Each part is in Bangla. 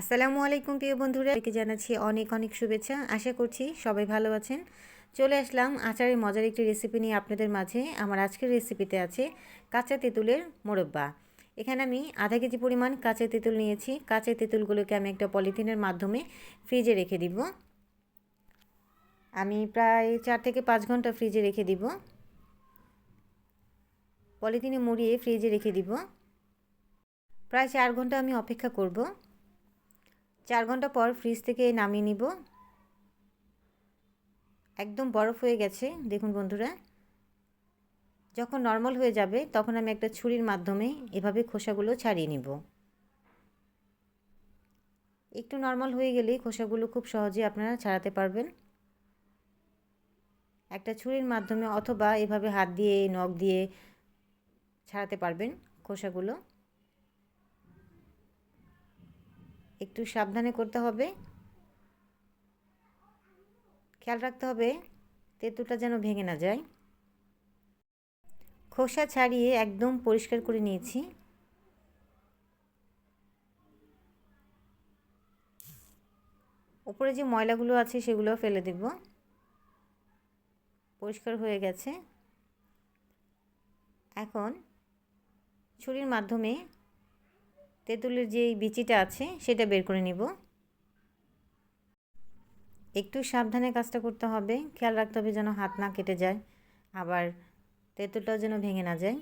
আসসালামু আলাইকুম প্রিয় বন্ধুরা। একে জানাচ্ছি অনেক অনেক শুভেচ্ছা। আশা করছি সবাই ভালো আছেন। চলে আসলাম আচারের মজার একটি রেসিপি নিয়ে আপনাদের মাঝে। আমার আজকের রেসিপিতে আছে কাঁচা তেঁতুলের মোরব্বা। এখানে আমি আধা কেজি পরিমাণ কাঁচা তেঁতুল নিয়েছি। কাঁচা তেঁতুলগুলোকে আমি একটা পলিথিনের মাধ্যমে ফ্রিজে রেখে দিব। আমি প্রায় চার থেকে পাঁচ ঘণ্টা ফ্রিজে রেখে দিব। পলিথিনে মুড়িয়ে ফ্রিজে রেখে দিব। প্রায় চার ঘণ্টা আমি অপেক্ষা করব। চার ঘণ্টা পর ফ্রিজ থেকে নামিয়ে নিব। একদম বরফ হয়ে গেছে, দেখুন বন্ধুরা। যখন নর্মাল হয়ে যাবে, তখন আমি একটা ছুরির মাধ্যমে এভাবে খোসাগুলো ছাড়িয়ে নিব। একটু নর্মাল হয়ে গেলেই খোসাগুলো খুব সহজে আপনারা ছাড়াতে পারবেন। একটা ছুরির মাধ্যমে অথবা এভাবে হাত দিয়ে, নখ দিয়ে ছাড়াতে পারবেন খোসাগুলো। একটু সাবধানে করতে হবে। খেয়াল রাখতে হবে, তেঁতুলটা যেন ভেঙে না যায়। খোসা ছাড়িয়ে একদম পরিষ্কার করে নিয়েছি। উপরে যে ময়লাগুলো আছে সেগুলো ফেলে দেব। পরিষ্কার হয়ে গেছে। এখন ছুরির মাধ্যমে তেঁতুলের যে বিচিটা আছে, সেটা বের করে নিব। একটু সাবধানে কাজটা করতে হবে। খেয়াল রাখতে হবে যেন হাত না কেটে যায়, আবার তেঁতুলটাও যেন ভেঙে না যায়।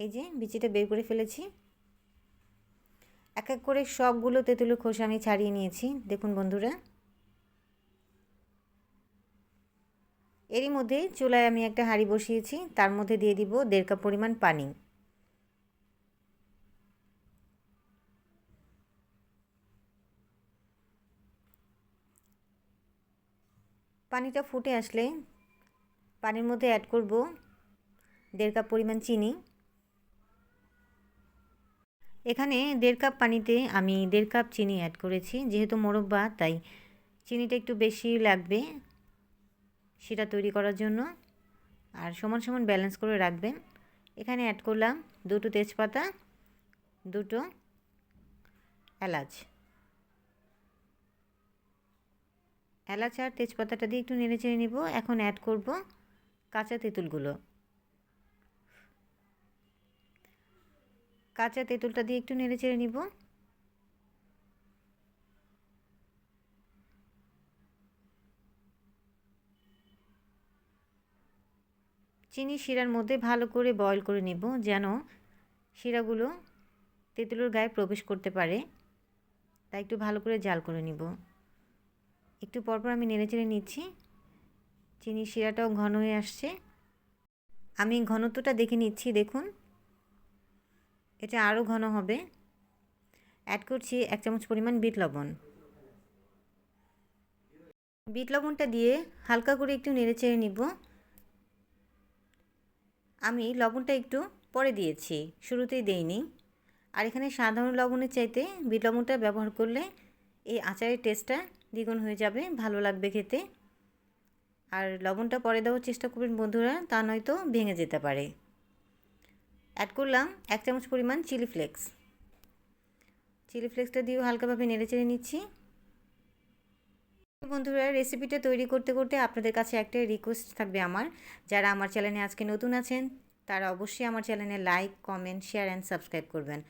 এই যে বিচিটা বের করে ফেলেছি। এক এক করে সবগুলো তেঁতুলের খোসা আমি ছাড়িয়ে নিয়েছি। দেখুন বন্ধুরা। এরই মধ্যে চুলায় আমি একটা হাঁড়ি বসিয়েছি, তার মধ্যে দিয়ে দিব দেড় কাপ পরিমাণ পানি। পানিটা ফুটে আসলে পানির মধ্যে অ্যাড করব দেড় কাপ পরিমাণ চিনি। এখানে দেড় কাপ পানিতে আমি দেড় কাপ চিনি অ্যাড করেছি, যেহেতু মোরব্বা তাই চিনিটা একটু বেশি লাগবে। সেটা তৈরি করার জন্য। আর সমান সমান ব্যালেন্স করে রাখবেন। এখানে অ্যাড করলাম দুটো তেজপাতা, দুটো এলাচ। এলাচ আর তেজপাতাটা দিয়ে একটু নেড়ে চেড়ে নিব। এখন অ্যাড করব কাঁচা তেঁতুলগুলো। কাঁচা তেঁতুলটা দিয়ে একটু নেড়ে চেড়ে নিব। চিনি শিরার মধ্যে ভালো করে বয়ল করে নেব যেন শিরাগুলো তেঁতুলের গায়ে প্রবেশ করতে পারে। তাই একটু ভালো করে জাল করে নিব। একটু পরপর আমি নেড়ে চেড়ে নিচ্ছি। চিনি শিরাটাও ঘন হয়ে আসছে। আমি ঘনত্বটা দেখে নিচ্ছি, দেখুন। এটা আরও ঘন হবে। অ্যাড করছি এক চামচ পরিমাণ বিট লবণ। বিট লবণটা দিয়ে হালকা করে একটু নেড়ে চেড়ে নিব। আমি লবণটা একটু পরে দিয়েছি, শুরুতেই দেইনি। আর এখানে সাধারণ লবণের চাইতে বিট লবণটা ব্যবহার করলে এই আচারের টেস্টটা দ্বিগুণ হয়ে যাবে, ভালো লাগবে খেতে। আর লবণটা পরে দেওয়ার চেষ্টা করবেন বন্ধুরা, তা নয়তো ভেঙে যেতে পারে। অ্যাড করলাম এক চামচ পরিমাণ চিলি ফ্লেক্স চিলি ফ্লেক্সটা দিয়েও হালকাভাবে নেড়ে চেড়ে নিচ্ছি। বন্ধুরা রেসিপিটা তৈরি করতে করতে আপনাদের কাছে একটা রিকোয়েস্ট থাকবে আমার। যারা আমার চ্যানেলে আজকে নতুন আছেন, তারা অবশ্যই আমার চ্যানেলে like comment share and subscribe করবেন।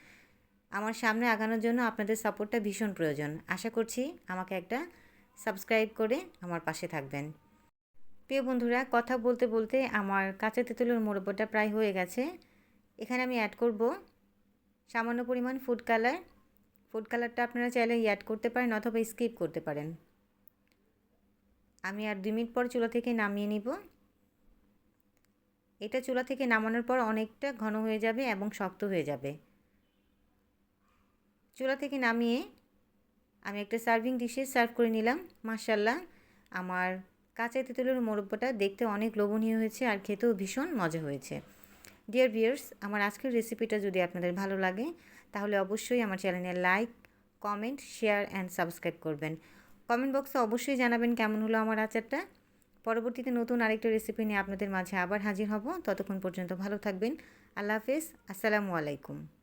আমার সামনে আগানোর জন্য আপনাদের সাপোর্টটা ভীষণ প্রয়োজন। আশা করছি আমাকে একটা সাবস্ক্রাইব করে আমার পাশে থাকবেন। প্রিয় বন্ধুরা, কথা বলতে বলতে আমার কাঁচা তেঁতুলের মোরব্বটা প্রায় হয়ে গেছে। এখানে আমি অ্যাড করব সামান্য পরিমাণ ফুড কালার ফুড কালারটা আপনারা চাইলে অ্যাড করতে পারেন অথবা স্কিপ করতে পারেন। আমি আর দুই মিনিট পর চুলা থেকে নামিয়ে নিব। এটা চুলা থেকে নামানোর পর অনেকটা ঘন হয়ে যাবে এবং শক্ত হয়ে যাবে। চুলা থেকে নামিয়ে আমি একটা সার্ভিং ডিশে সার্ভ করে নিলাম। মার্শাল্লাহ আমার কাঁচা তেঁতুলের মোরব্বটা দেখতে অনেক লোভনীয় হয়েছে আর খেতেও ভীষণ মজা হয়েছে। ডিয়ার ভিয়ার্স আমার আজকের রেসিপিটা যদি আপনাদের ভালো লাগে, তাহলে অবশ্যই আমার চ্যানেলে like comment share and subscribe করবেন। কমেন্ট বক্সে অবশ্যই জানাবেন কেমন হলো আমার আচারটা। পরবর্তীতে নতুন আরেকটা রেসিপি নিয়ে আপনাদের মাঝে আবার হাজির হব। ততক্ষণ পর্যন্ত ভালো থাকবেন। আল্লাহ হাফেজ। আসসালামু আলাইকুম।